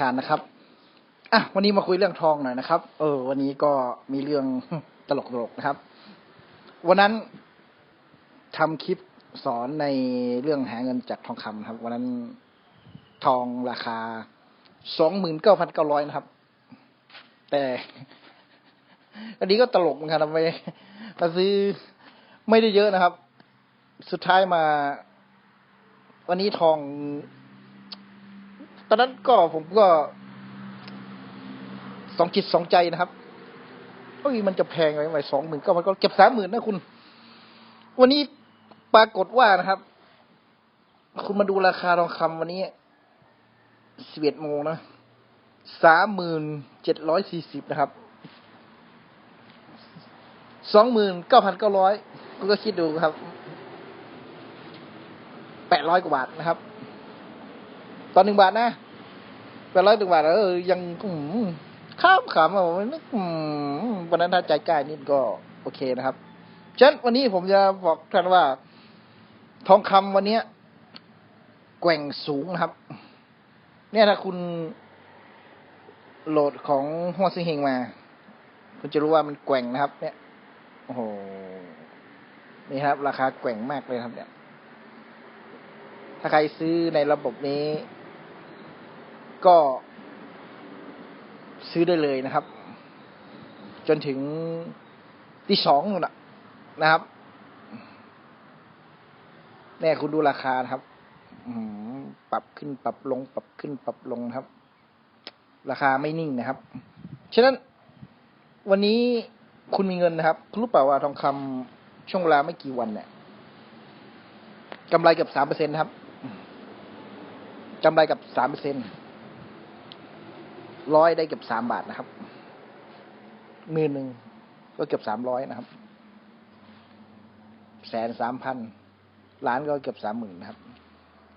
ชานนะครับอะวันนี้มาคุยเรื่องทองหน่อยนะครับ เออ วันนี้ก็มีเรื่องตลกๆนะครับ วันนั้นทำคลิปสอนในเรื่องหาเงินจากทองคำครับ วันนั้นทองราคาสองหมื่นเก้าพันเก้าร้อยนะครับ แต่อันนี้ก็ตลกเหมือนกันนะไมมาซื้อไม่ได้เยอะนะครับ สุดท้ายมา วันนี้ทอง ตอนนั้นก็ผมก็สองจิตสองใจนะครับเอ้ยมันจะแพงไปไหมสองหมื่นก็มันก็เก็บสามหมื่นนะคุณ วันนี้ปรากฏว่านะครับ คุณมาดูราคาทองคำวันนี้สิบเอ็ดโมงนะสามหมื่นเจ็ดร้อยสี่สิบนะครับสองหมื่นเก้าพันเก้าร้อยคุณก็คิดดูครับแปดร้อยกว่าบาทนะครับ ตอนหนึ่งบาทนะแปดร้อยหนึ่งบาทเออยังอืมข้ามขำอะผมนึกอืมวันนั้นถ้าใจกล้านิดก็โอเคนะครับฉะนั้นวันนี้ผมจะบอกท่านว่า ทองคำวันเนี้ยแกว่งสูงนะครับ เนี่ยถ้าคุณโหลดของหัวซิงเฮงมา คุณจะรู้ว่ามันแกว่งนะครับ เนี่ยโอ้โหนี่ครับ ราคาแกว่งมากเลยครับ เนี่ย ถ้าใครซื้อในระบบนี้ ก็ซื้อได้เลยนะครับ จนถึงที่สองนู่นนะนะครับเนี่ยคุณดูราคานะครับปรับขึ้นปรับลง ปรับขึ้นปรับลงครับ ราคาไม่นิ่งนะครับ ฉะนั้นวันนี้คุณมีเงินนะครับ คุณรู้เปล่าว่าทองคำช่วงเวลาไม่กี่วันเนี่ยกำไรเกับสามเปอร์เซ็นครับกำไรกับสามเปอร์เซ็นต์ ร้อยได้เกือบสามบาทนะครับหมื่นหนึ่งก็เกือบสามร้อยนะครับ แสนสามพันล้านก็เกือบสามหมื่นนะครับ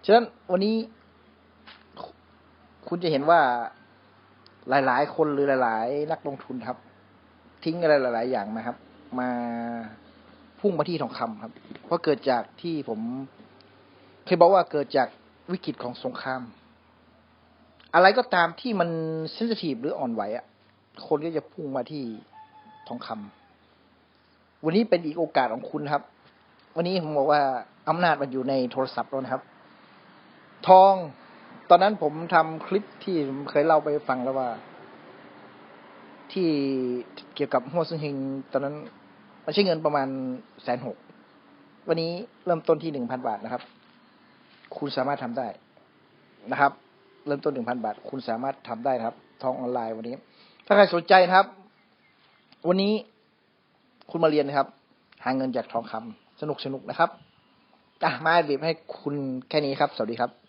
ฉะนั้นวันนี้คุณจะเห็นว่าหลาย ๆ คนหรือหลาย ๆ นักลงทุนครับ ทิ้งอะไรหลาย ๆ อย่างนะครับ มาพุ่งมาที่ทองคำครับ เพราะเกิดจากที่ผมเคยบอกว่าเกิดจากวิกฤตของสงคราม อะไรก็ตามที่มันเซนซิทีฟหรืออ่อนไหวอะ คนก็จะพุ่งมาที่ทองคำวันนี้เป็นอีกโอกาสของคุณครับ วันนี้ผมบอกว่าอำนาจมันอยู่ในโทรศัพท์แล้วนะครับ ทอง ตอนนั้นผมทำคลิปที่ผมเคยเล่าไปฟังแล้วว่า ที่เกี่ยวกับหัวซึ่งเฮงตอนนั้นมันใช้เงินประมาณแสนหก วันนี้เริ่มต้นที่หนึ่งพันบาทนะครับ คุณสามารถทำได้นะครับ เริ่มต้นหนึ่งพันบาท คุณสามารถทำได้ครับ ทองออนไลน์วันนี้ ถ้าใครสนใจนะครับ วันนี้คุณมาเรียนนะครับ หาเงินจากทองคำสนุกสนุกนะครับอะมาบีบให้คุณแค่นี้ครับ สวัสดีครับ